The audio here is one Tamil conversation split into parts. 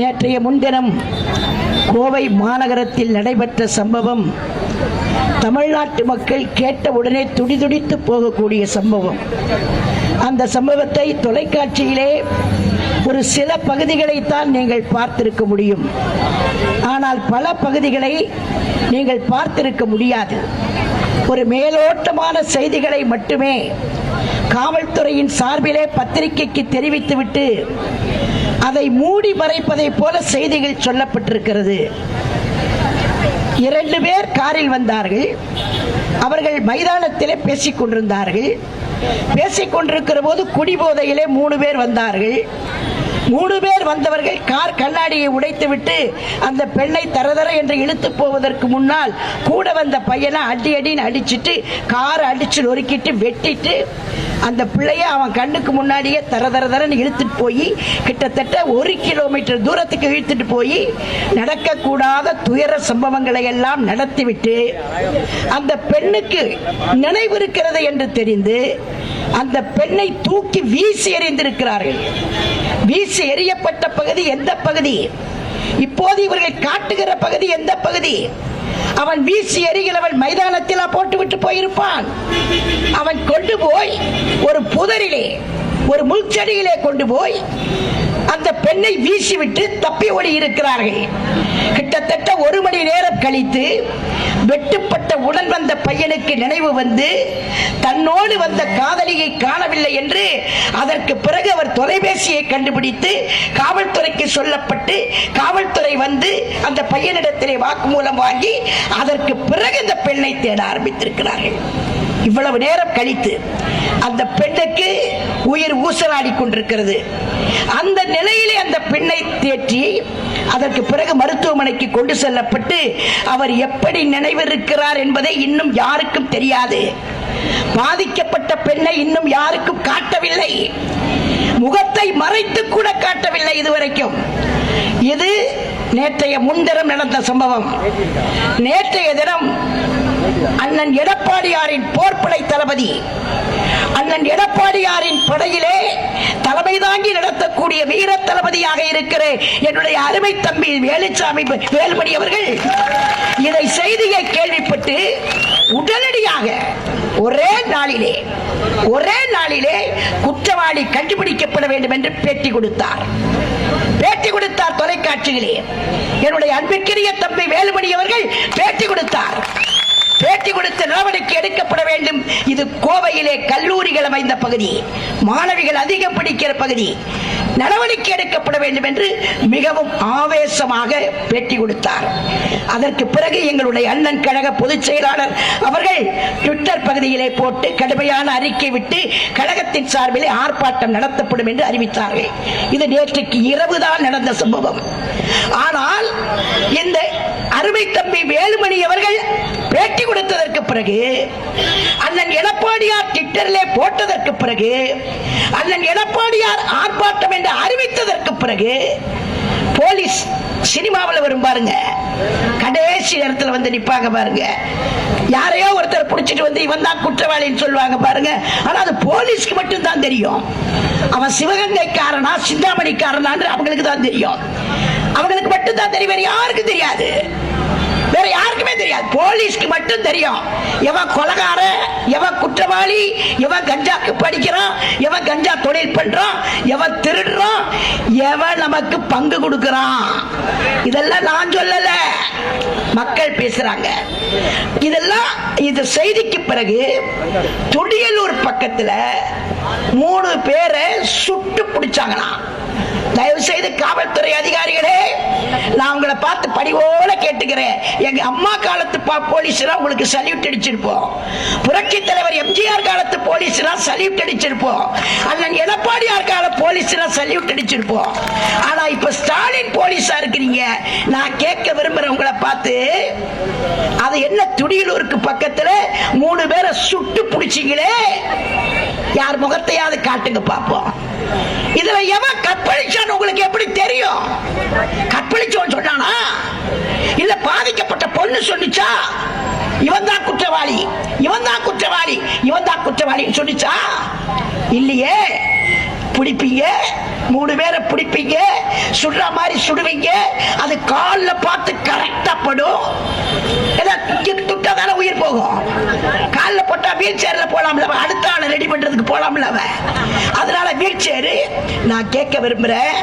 நேற்றைய முன்தினம் கோவை மாநகரத்தில் நடைபெற்ற சம்பவம் தமிழ்நாட்டு மக்கள் கேட்டவுடனே துடிதுடித்து போகக்கூடிய சம்பவம். அந்த சம்பவத்தை தொலைக்காட்சியிலே ஒரு சில பகுதிகளைத்தான் நீங்கள் பார்த்திருக்க முடியும். ஆனால் பல பகுதிகளை நீங்கள் பார்த்திருக்க முடியாது. ஒரு மேலோட்டமான செய்திகளை மட்டுமே காவல்துறையின் சார்பிலே பத்திரிகைக்கு தெரிவித்துவிட்டு அதை மூடி மறைப்பதைப் போல செய்திகள் சொல்லப்பட்டிருக்கிறது. இரண்டு பேர் காரில் வந்தார்கள். அவர்கள் மைதானத்திலே பேசிக் கொண்டிருந்தார்கள். பேசிக் கொண்டிருக்கிற போது குடிபோதையிலே மூணு பேர் வந்தார்கள். மூணு பேர் வந்தவர்கள் கார் கண்ணாடியை உடைத்துவிட்டு அந்த பெண்ணை தரதர என்று இழுத்து போவதற்கு முன்னால் கூட வந்த பையனை அடி அடின்னு அடிச்சுட்டு காரை அடிச்சு நொறுக்கிட்டு வெட்டிட்டு அந்த பிள்ளைய அவன் கண்ணுக்கு முன்னாடியே தர தர தரன்னு இழுத்துட்டு போய் கிட்டத்தட்ட ஒரு கிலோமீட்டர் தூரத்துக்கு இழுத்துட்டு போய் நடக்கக்கூடாத துயர சம்பவங்களை எல்லாம் நடத்திவிட்டு அந்த பெண்ணுக்கு நினைவு இருக்கிறது என்று தெரிந்து அந்த பெண்ணை தூக்கி வீசி எறிந்திருக்கிறார்கள். வீசி எறியப்பட்ட பகுதி எந்த பகுதி? இப்போது இவர்கள் காட்டுகிற பகுதி எந்த பகுதி? அவன் வீசி எறிகிறவன் மைதானத்தில் போட்டு விட்டு போயிருப்பான். அவன் கொண்டு போய் ஒரு புதரிலே ஒரு முள்செடியிலே கொண்டு போய் அந்த பெண்ணை வீசிவிட்டு தப்பி ஓடி இருக்கிறார்கள் கிட்டத்தட்ட ஒரு மணி நேரம் கழித்து வெட்டுப்பட்ட உடன் வந்த பையனுக்கு நினைவு வந்து தன்னோடு வந்த காதலியை காணவில்லை என்று அதற்கு பிறகு அவர் தொலைபேசியை கண்டுபிடித்து காவல்துறைக்கு சொல்லப்பட்டு காவல்துறை வந்து அந்த பையனிடத்திலே வாக்குமூலம் வாங்கி அதற்கு பிறகு இந்த பெண்ணை தேட ஆரம்பித்திருக்கிறார்கள். இவ்வளவு நேரம் கழித்து அந்த பெண்ணுக்கு உயிர் ஊசலாடி கொண்டிருக்கிறது. அந்த நிலை பெண்ணை தேற்றி அதற்கு பிறகு மருத்துவமனைக்கு கொண்டு செல்லப்பட்டு அவர் எப்படி நினைவிருக்கிறார் என்பதை இன்னும் யாருக்கும் தெரியாது. பாதிக்கப்பட்ட பெண்ணை இன்னும் யாருக்கும் காட்டவில்லை. முகத்தை மறைத்து கூட காட்டவில்லை இதுவரைக்கும். இது நேற்றைய முன்தினம் நடந்த சம்பவம். நேற்றைய தினம் அண்ணன் எடப்பாடியாரின் போர்ப்படை தளபதி அண்ணன் எடப்பாடியாரின் படையிலே தலைமை தாங்கி நடத்தக்கூடிய வீர தளபதியாக இருக்கிற என்னுடைய அருமை தம்பி வேலுச்சாமி வேலுமணி அவர்கள் இதை செய்தியை கேள்விப்பட்டு உடனடியாக ஒரே நாளிலே ஒரே நாளிலே குற்றவாளி கண்டுபிடிக்கப்பட வேண்டும் என்று பேட்டி கொடுத்தார். பேட்டி கொடுத்தார் தொலைக்காட்சியிலே. என்னுடைய அன்பிற்குரிய தம்பி வேலுமணி அவர்கள் எடுக்கப்பட வேண்டும். இது கோவையிலே கல்லூரிகள் அமைந்த பகுதி. மாணவிகள் அதிகம் பிடிக்கிற பகுதி. நடவடிக்கை எடுக்கப்பட வேண்டும் என்று மிகவும் ஆவேசமாக பேட்டி கொடுத்தார். அதற்கு பிறகு எங்களுடைய அண்ணன் கழக பொதுச் செயலாளர் அவர்கள் ட்விட்டர் பகுதியிலே போட்டு கடுமையான அறிக்கை விட்டு கழகத்தின் சார்பிலே ஆர்ப்பாட்டம் நடத்தப்படும் என்று அறிவித்தார்கள். இது நேற்றுக்கு இரவுதான் நடந்த சம்பவம். ஆனால் இந்த அருமை தம்பி வேலுமணி அவர்கள் பேட்டி கொடுத்ததற்கு பிறகு அண்ணன் எடப்பாடியார் ட்விட்டரிலே போட்டதற்கு பிறகு அண்ணன் எடப்பாடியார் ஆர்ப்பாட்டம் என்று அறிவித்ததற்கு பிறகு போலீஸ் சினிமாவில் வரும் பாருங்க. கடைசி நேரத்தில் வந்து நிப்பாங்க பாருங்க. யாரையோ ஒருத்தர் பிடிச்சிட்டு வந்து இவன் தான் குற்றவாளின்னு சொல்லுவாங்க பாருங்க. ஆனால் அது போலீஸ்க்கு மட்டும் தான் தெரியும். அவன் சிவகங்கைக்காரனா சிந்தாமணிக்காரனான்னு அவங்களுக்கு தான் தெரியும். அவங்களுக்கு மட்டும்தான் தெரியும் யாருக்கும் தெரியாது. வேற யாருக்குமே தெரியாது. போலீஸ்க்கு மட்டும் தெரியும். எவன் கொலகார எவன் குற்றவாளி எவன் கஞ்சாக்கு படிக்கிறான் எவன் கஞ்சா தொழில் பண்றான் எவன் திருடுறான் எவன் நமக்கு பங்கு கொடுக்கறான். இதெல்லாம் நான் சொல்லல. மக்கள் பேசுறாங்க. இதெல்லாம் இது செய்திக்கு பிறகு துடியலூர் பக்கத்துல மூணு பேரை சுட்டு பிடிச்சாங்களாம். தயவு செய்து காவல்துறை அதிகாரிகளே நான் உங்களை பார்த்து படிவோட கேட்டுக்கிறேன். எங்க அம்மா காலத்து பா- போலீஸ்லாம் உங்களுக்கு சல்யூட் அடிச்சிருப்போம். புரட்சி தலைவர் எம்ஜிஆர் காலத்து போலீஸ்லாம் சல்யூட் அடிச்சிருப்போம். அண்ணன் எடப்பாடியார் கால போலீஸ்லாம் சல்யூட் அடிச்சிருப்போம். ஆனா இப்ப ஸ்டாலின் போலீஸா இருக்கிறீங்க. நான் கேட்க விரும்புறேன் உங்களை பார்த்து அது என்ன துடியலூருக்கு பக்கத்துல மூணு பேரை சுட்டு பிடிச்சிங்களே? யார் முகத்தையாவது காட்டுங்க பார்ப்போம் இதுல எவன் கற்பழிச்சான்னு உங்களுக்கு எப்படி தெரியும்? கற்பழிச்சவன் சொன்னானா? இல்ல பாதிக்கப்பட்ட பொண்ணு சொன்னிச்சா? இவன் தான் குற்றவாளி. இவன் தான் குற்றவாளி. இவன் தான் குற்றவாளின்னு சொன்னிச்சா? இல்லையே. பிடிப்பீங்க. மூணு பேரை பிடிப்பீங்க. சுடுற மாதிரி சுடுவீங்க. அது காலில் பார்த்து கரெக்டா படும். ஏன்னா துட்டா தானே உயிர் போகும். காலில் போட்டா வீல் சேர்ல போலாம்ல அடுத்த ஆளை ரெடி பண்றதுக்கு போலாம்ல அவன். அதனால நான் கேட்க விரும்புகிறேன்.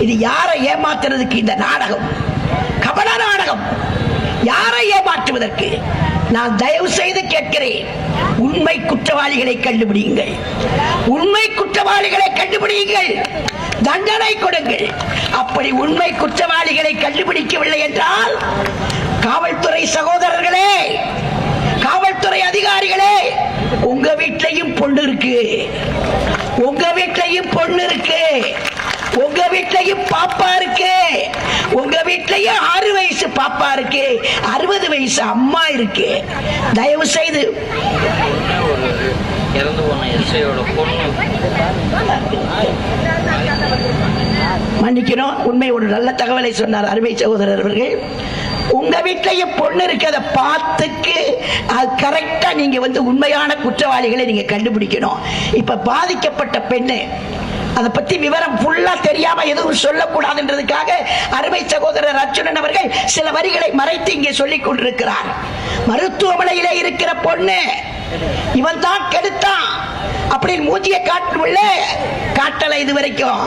இது யாரை ஏமாத்துறதுக்கு இந்த நாடகம்? கபட நாடகம். யாரை ஏமாற்றுவதற்கு? நான் தயவு செய்து கேட்கிறேன். உண்மை குற்றவாளிகளை கண்டுபிடியுங்கள். உண்மை குற்றவாளிகளை கண்டுபிடியுங்கள். தண்டனை கொடுங்கள். அப்படி உண்மை குற்றவாளிகளை கண்டுபிடிக்கவில்லை என்றால் காவல்துறை சகோதரர்களே காவல்துறை அதிகாரிகளே உங்க வீட்டையும் பொண்ணு இருக்கு. வீட்லயும் பொண்ணு இருக்கு. உங்க வீட்லயும் பாப்பா இருக்கு. உங்க வீட்லயும் ஆறு வயசு பாப்பா இருக்கு. அறுபது வயசு அம்மா இருக்கு. தயவு செய்து. இறந்து போன எஸ்ஐயோட பொண்ணு. மன்னிக்கணும் உண்மை ஒரு நல்ல தகவலை சொன்னார் அருமை சகோதரர் அவர்கள். உங்க வீட்லயும் பொண்ணு இருக்கிறத பார்த்துக்கு அது கரெக்டா நீங்க வந்து உண்மையான குற்றவாளிகளை நீங்க கண்டுபிடிக்கணும். இப்ப பாதிக்கப்பட்ட பெண்ணு அதை பத்தி விவரம் ஃபுல்லா தெரியாம எதுவும் சொல்லக்கூடாதுன்றதுக்காக அருமை சகோதரர் அர்ஜுனன் அவர்கள் சில வரிகளை மறைத்து இங்கே சொல்லிக் கொண்டிருக்கிறார். மருத்துவமனையிலே இருக்கிற பொண்ணு இவன் தான் கெடுத்தான். அப்படின்னு மூஞ்சியை காட்டணும்ல காட்டல இது வரைக்கும்.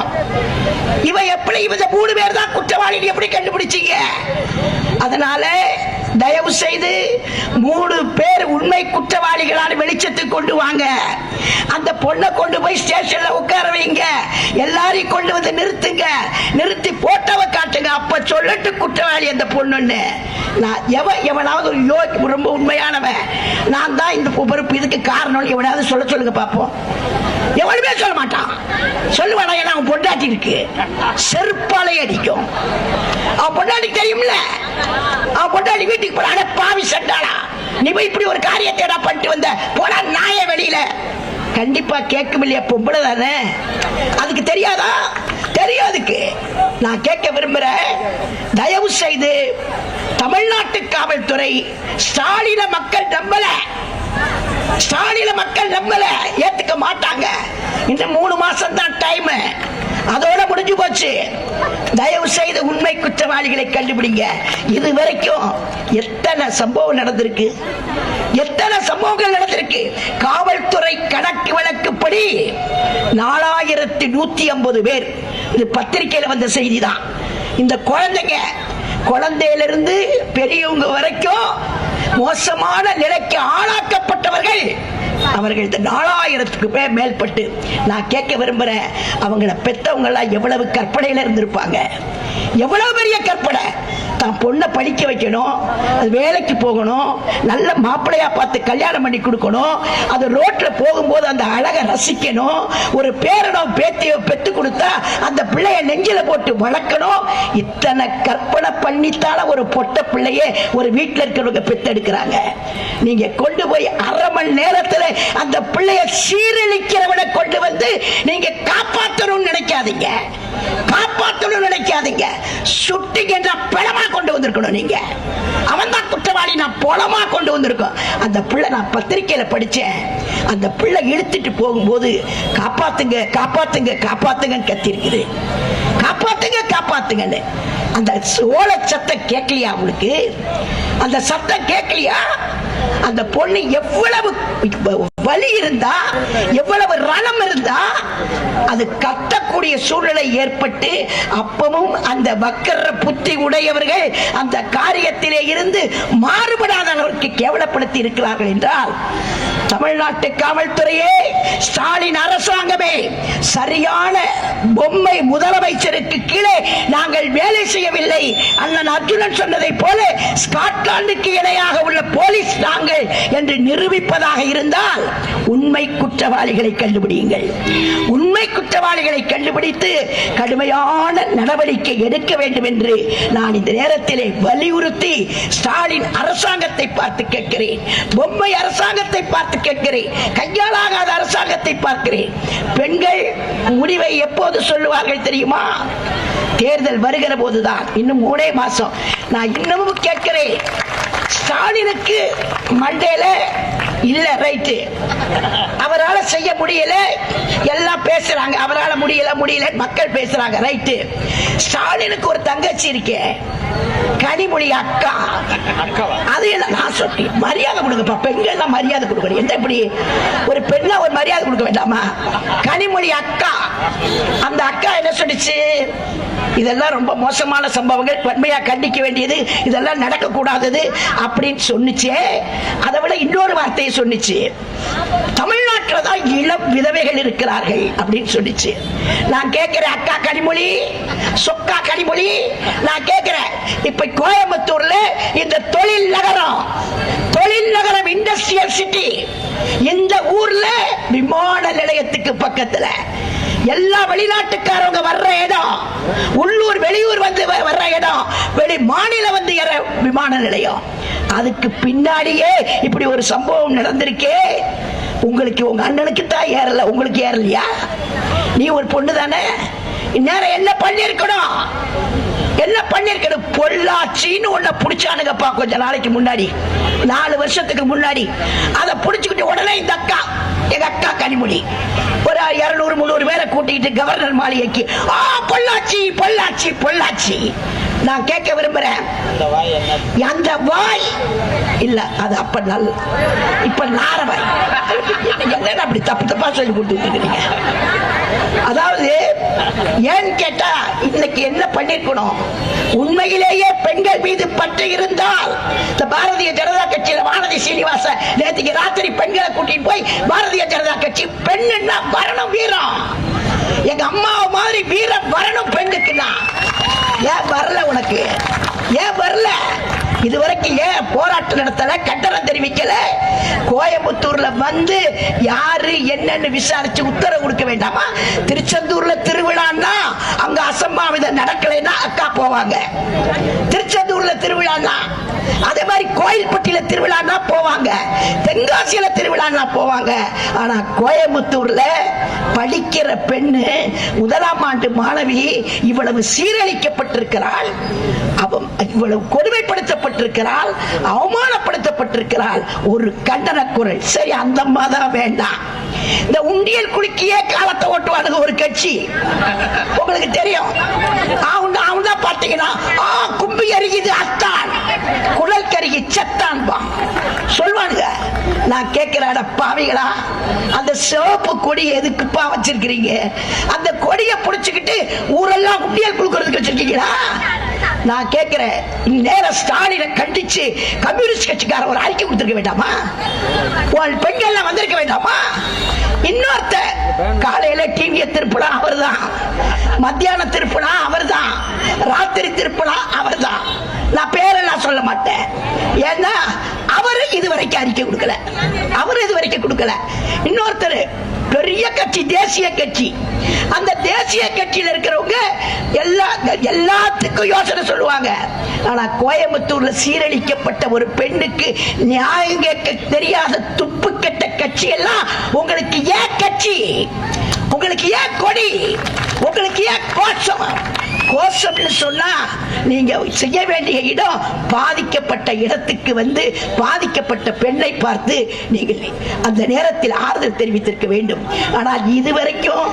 இவன் எப்படி இவன் மூணு பேர் தான் குற்றவாளி எப்படி கண்டுபிடிச்சீங்க? அதனால தயவு செய்து மூணு பேர் உண்மை குற்றவாளிகளான வெளிச்சத்துக்கு கொண்டு வாங்க. அந்த பொண்ணை கொண்டு போய் ஸ்டேஷன்ல உட்கார வைங்க. எல்லாரையும் கொண்டு வந்து நிறுத்துங்க. நிறுத்தி போட்டவ காட்டுங்க. அப்ப சொல்லட்டு குற்றவாளி அந்த பொண்ணுன்னு. நான் எவன் எவனாவது ஒரு யோ ரொம்ப உண்மையானவன். நான் தான் இந்த பொறுப்பு இதுக்கு காரணம். எவனாவது சொல்ல சொல்லுங்க பார்ப்போம் எவனுமே சொல்ல மாட்டான். சொல்லுவானா ஏன்னா அவன் பொண்டாட்டி இருக்கு. செருப்பாலை அடிக்கும். அவன் பொண்டாட்டி தெரியும்ல? அவன் பொண்டாட்டி வீட்டுக்கு போற பாவி சண்டாளா. நீ போய் இப்படி ஒரு காரியத்தை பண்ணிட்டு வந்த? போடா நாய வெளியில. கண்டிப்பா கேட்கும் இல்லையா பொம்பளை தானே? அதுக்கு தெரியாதா? தெரியும் அதுக்கு. நான் கேட்க விரும்புறேன் தயவு செய்து தமிழ்நாட்டு காவல்துறை ஸ்டாலின மக்கள் நம்பல. ஸ்டாலின மக்கள் நம்பல. ஏத்துக்க மாட்டாங்க. இன்னும் மூணு மாசம் தான் டைம் அதோட முடிஞ்சு போச்சு. தயவு செய்து உண்மை குற்றவாளிகளை கண்டுபிடிங்க. இது வரைக்கும் எத்தனை சம்பவம் நடந்திருக்கு? எத்தனை சம்பவங்கள் நடந்திருக்கு? காவல்துறை கணக்கு வழக்குப்படி நாலாயிரத்தி நூத்தி ஐம்பது பேர். இது பத்திரிகையில வந்த செய்தி தான் இந்த குழந்தைங்க குழந்தையிலிருந்து பெரியவங்க வரைக்கும் மோசமான நிலைக்கு ஆளாக்கப்பட்டவர்கள் அவர்கள் நாலாயிரத்துக்கு பேர் மேல்பட்டு நான் கேட்க விரும்புகிறேன் அவங்கள பெத்தவங்க எல்லாம் எவ்வளவு கற்பனையில இருந்திருப்பாங்க? எவ்வளவு பெரிய கற்பனை? தான் பொண்ணை படிக்க வைக்கணும் அது வேலைக்கு போகணும் நல்ல மாப்பிள்ளையா பார்த்து கல்யாணம் பண்ணி கொடுக்கணும் அது ரோட்ல போகும்போது அந்த அழகை ரசிக்கணும் ஒரு பேரனோ பேத்தியோ பெத்து கொடுத்தா அந்த பிள்ளைய நெஞ்சில போட்டு வளர்க்கணும். இத்தனை கற்பனை பண்ணித்தான ஒரு பொட்ட பிள்ளையே ஒரு வீட்டில் இருக்கிறவங்க பெத்தெடுக்கிறாங்க நீங்க கொண்டு போய் அரை மணி நேரத்தில் அந்த பிள்ளைய சீரழிக்கிறவனை கொண்டு வந்து நீங்க காப்பாற்றணும்னு நினைக்காதீங்க. காப்பாற்றணும் நினைக்காதீங்க. சுட்டிங்கன்ற பிளமா கொண்டு வந்திருக்கணும் நீங்க. அவன் தான் குற்றவாளி நான் பொலமா கொண்டு வந்திருக்கோம். அந்த பிள்ளை நான் பத்திரிக்கையில படிச்சேன். அந்த பிள்ளை இழுத்துட்டு போகும்போது காப்பாத்துங்க காப்பாத்துங்க காப்பாத்துங்கன்னு கத்திருக்குது. காப்பாத்துங்க காப்பாத்துங்கன்னு. அந்த ஓலை சத்தம் கேட்கலையா அவளுக்கு அந்த சத்தம் கேட்கலையா? அந்த பொண்ணு எவ்வளவு வலி இருந்தா எவ்வளவு அது கத்தக்கூடிய சூழ்நிலை ஏற்பட்டு அப்பவும் அந்த வக்கர புத்தி உடையவர்கள் அந்த காரியத்திலே இருந்து மாறுபடாதவர்களுக்கு கேவலப்படுத்தி இருக்கிறார்கள் என்றால் தமிழ்நாட்டு காவல்துறையே ஸ்டாலின் அரசாங்கமே சரியான பொம்மை முதலமைச்சருக்கு கீழே நாங்கள் வேலை செய்யவில்லை. அண்ணன் அர்ஜுனன் சொன்னதை போல ஸ்காட்லாந்துக்கு இணையாக உள்ள போலீஸ் நாங்கள் என்று நிரூபிப்பதாக இருந்தால் உண்மை குற்றவாளிகளை கண்டுபிடியுங்கள். உண்மை குற்றவாளிகளை கண்டுபிடித்து கடுமையான நடவடிக்கை எடுக்க வேண்டும் என்று நான் இந்த நேரத்திலே வலியுறுத்தி ஸ்டாலின் அரசாங்கத்தை பார்த்து கேட்கிறேன். பொம்மை அரசாங்கத்தை பார்த்து கேட்கிறேன். கையாளாகாத அரசாங்கத்தை பார்க்கிறேன். பெண்கள் முடிவை எப்போது சொல்லுவார்கள் தெரியுமா? தேர்தல் வருகிற போதுதான். இன்னும் மூணே மாசம். நான் இன்னமும் கேட்கிறேன். ஸ்டாலினுக்கு மண்டேல இல்ல ரைட்டு அவரால் செய்ய முடியல. எல்லாம் பேசுறாங்க. அவரால் முடியல முடியல மக்கள் பேசுறாங்க ரைட்டு ஸ்டாலினுக்கு ஒரு தங்கச்சி இருக்கேன் கனிமொழி அக்கா. அது என்ன நான் சொன்னேன் மரியாதை கொடுங்கப்பா பெண்கள் தான் மரியாதை கொடுக்கணும். எந்த இப்படி ஒரு பெண்ணா ஒரு மரியாதை கொடுக்க வேண்டாமா? கனிமொழி அக்கா. அந்த அக்கா என்ன சொல்லுச்சு? இதெல்லாம் ரொம்ப மோசமான சம்பவங்கள். வன்மையா கண்டிக்க வேண்டியது. இதெல்லாம் நடக்கக்கூடாதது அப்படின்னு சொன்னுச்சே. அதை விட இன்னொரு வார்த்தையை சொன்னுச்சு. தமிழ்நாட்டில் தான் இளம் விதவைகள் இருக்கிறார்கள் அப்படின்னு சொல்லிச்சு. நான் கேட்கிறேன் அக்கா கனிமொழி சொக்கா கனிமொழி நான் கேட்கிறேன் இப்ப கோயம்புத்தூர்ல இந்த தொழில் நகரம் தொழில் நகரம் இண்டஸ்ட்ரியல் சிட்டி இந்த ஊர்ல விமான நிலையத்துக்கு பக்கத்துல. எல்லா வெளிநாட்டுக்காரங்க வர்ற இடம் உள்ளூர் வெளியூர் வந்து வ- வர்ற இடம் வெளி மாநிலம் வந்து ஏற விமான நிலையம். அதுக்கு பின்னாடியே இப்படி ஒரு சம்பவம் நடந்திருக்கே. உங்களுக்கு உங்க அண்ணனுக்கு தான் ஏறல. உங்களுக்கு ஏறலையா? நீ ஒரு பொண்ணு தானே? இந்நேரம் என்ன பண்ணிருக்கணும் என்ன பண்ணிருக்கணும் பொள்ளாச்சின்னு ஒண்ண புடிச்சானுங்கப்பா கொஞ்ச நாளைக்கு முன்னாடி. நாலு வருஷத்துக்கு முன்னாடி. அதை புடிச்சுக்கிட்டு உடனே இந்த அக்கா எங்க அக்கா கனிமொழி ஒரு இருநூறு முந்நூறு பேரை கூட்டிக்கிட்டு கவர்னர் மாளிகைக்கு ஆ பொள்ளாச்சி பொள்ளாச்சி பொள்ளாச்சி. நான் கேட்க விரும்புறேன். அந்த வாய் இல்ல அது அப்ப நல்ல இப்ப நாரவாய் என்னடா அப்படி தப்பு தப்பா சொல்லி கொடுத்துட்டு இருக்கீங்க அதாவது ஏன்னு கேட்டா இன்னைக்கு என்ன பண்ணிருக்கணும்? உண்மையிலேயே பெண்கள் மீது பற்று இருந்தால் இந்த பாரதிய ஜனதா கட்சியில வானதி சீனிவாச நேற்றுக்கு ராத்திரி பெண்களை கூட்டிட்டு போய் பாரதிய ஜனதா கட்சி பெண்ணுன்னா வரணும் வீரம். எங்க அம்மா மாதிரி வீரம் வரணும் பெண்ணுக்குன்னா. ஏன் வரல உனக்கு? ஏன் வரல? இதுவரைக்கும் ஏன் போராட்டம் நடத்தல? கட்டணம் தெரிவிக்கல? கோயம்புத்தூர்ல வந்து யாரு என்னன்னு விசாரிச்சு உத்தரவு கொடுக்க வேண்டாமா? திருச்செந்தூர்ல திருவிழான்னா அங்க அசம்பாவிதம் நடக்கலைன்னா அக்கா போவாங்க. திருச்செந்தூர்ல திருவிழான்னா அதே மாதிரி கோயில்பட்டியில திருவிழான்னா போவாங்க. தென்காசியில திருவிழான்னா போவாங்க. ஆனா கோயம்புத்தூர்ல படிக்கிற பெண்ணு முதலாம் ஆண்டு மாணவி இவ்வளவு சீரழிக்கப்பட்டிருக்கிறாள். அவன் இவ்வளவு கொடுமைப்படுத்தப்பட்டிருக்கிறாள் அவமானப்படுத்தப்பட்டிருக்கிறாள். ஒரு கண்டன குரல். சரி அந்த மாதிரி தான் வேண்டாம் இந்த உண்டியல் குலுக்கியே காலத்தை ஓட்டுவானுங்க ஒரு கட்சி. உங்களுக்கு தெரியும். அவன் அவன் தான் பாத்தீங்கன்னா ஆ கும்பி எறியுது அத்தான். குழல் கருகி செத்தான்பான் சொல்வானுங்க நான் கேட்கிறாட பாவிகளா அந்த சிவப்பு கொடி எதுக்குப்பா வச்சிருக்கிறீங்க? அந்த கொடியை புடிச்சுக்கிட்டு ஊரெல்லாம் உண்டியல் குழுக்கிறதுக்கு வச்சிருக்கீங்களா? நான் கேட்கிறேன் நேர ஸ்டாலினை கண்டிச்சு கம்யூனிஸ்ட் கட்சிக்கார ஒரு அறிக்கை கொடுத்துருக்க வேண்டாமா? உன் பெண்கள்லாம் வந்திருக்க வேண்டாமா? இன்னொருத்த காலையில டிவிய திருப்பினா அவர்தான். மத்தியான திருப்பினா அவர்தான். ராத்திரி திருப்பினா அவர்தான். நான் பேரெல்லாம் சொல்ல மாட்டேன். ஏன்னா அவரு இதுவரைக்கும் அறிக்கை கொடுக்கல. அவரு வைக்க கொடுக்கல. இன்னொருத்தர் பெரிய கட்சி தேசிய கட்சி. அந்த தேசிய கட்சியில இருக்கிறவங்க எல்லா எல்லாத்துக்கும் யோசனை சொல்லுவாங்க. ஆனா கோயம்புத்தூர்ல சீரழிக்கப்பட்ட ஒரு பெண்ணுக்கு நியாயம் கேட்க தெரியாத துப்பு கெட்ட கட்சி எல்லாம் உங்களுக்கு ஏன் கட்சி? உங்களுக்கு ஏன் கொடி? உங்களுக்கு ஏன் கோஷம் கோஷம்னு சொன்னா நீங்க செய்ய வேண்டிய இடம் பாதிக்கப்பட்ட இடத்துக்கு வந்து பாதிக்கப்பட்ட பெண்ணை பார்த்து நீங்கள் அந்த நேரத்தில் ஆறுதல் தெரிவித்திருக்க வேண்டும். ஆனால் இதுவரைக்கும்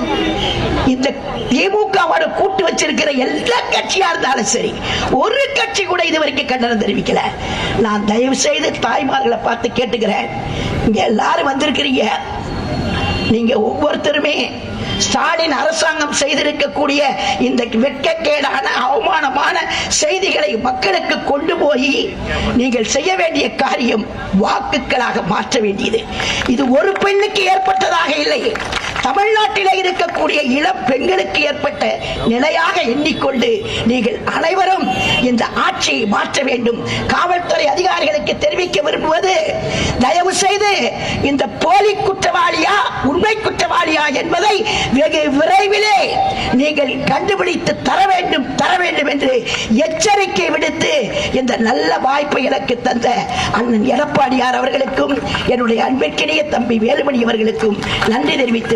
இந்த திமுகவோட கூட்டு வச்சிருக்கிற எல்லா கட்சியா இருந்தாலும் சரி ஒரு கட்சி கூட இதுவரைக்கும் கண்டனம் தெரிவிக்கல. நான் தயவு செய்து தாய்மார்களை பார்த்து கேட்டுக்கிறேன். இங்க எல்லாரும் வந்திருக்கிறீங்க. நீங்க ஒவ்வொருத்தருமே ஸ்டாலின் அரசாங்கம் செய்திருக்கக்கூடிய இந்த வெட்கக்கேடான அவமானமான செய்திகளை மக்களுக்கு கொண்டு போய் நீங்கள் செய்ய வேண்டிய காரியம் வாக்குகளாக மாற்ற வேண்டியது. இது ஒரு பெண்ணுக்கு ஏற்பட்டதாக இல்லை. தமிழ்நாட்டிலே இருக்கக்கூடிய இளம் பெண்களுக்கு ஏற்பட்ட நிலையாக எண்ணிக்கொண்டு நீங்கள் அனைவரும் இந்த ஆட்சியை மாற்ற வேண்டும். காவல்துறை அதிகாரிகளுக்கு தெரிவிக்க விரும்புவது தயவு செய்து இந்த போலி குற்றவாளியா உண்மை குற்றவாளியா என்பதை வெகு விரைவிலே நீங்கள் கண்டுபிடித்து தர வேண்டும் தர வேண்டும் என்று எச்சரிக்கை விடுத்து இந்த நல்ல வாய்ப்பை எனக்கு தந்த அண்ணன் எடப்பாடியார் அவர்களுக்கும் என்னுடைய அன்பிற்கினிய தம்பி வேலுமணி அவர்களுக்கும் நன்றி தெரிவித்து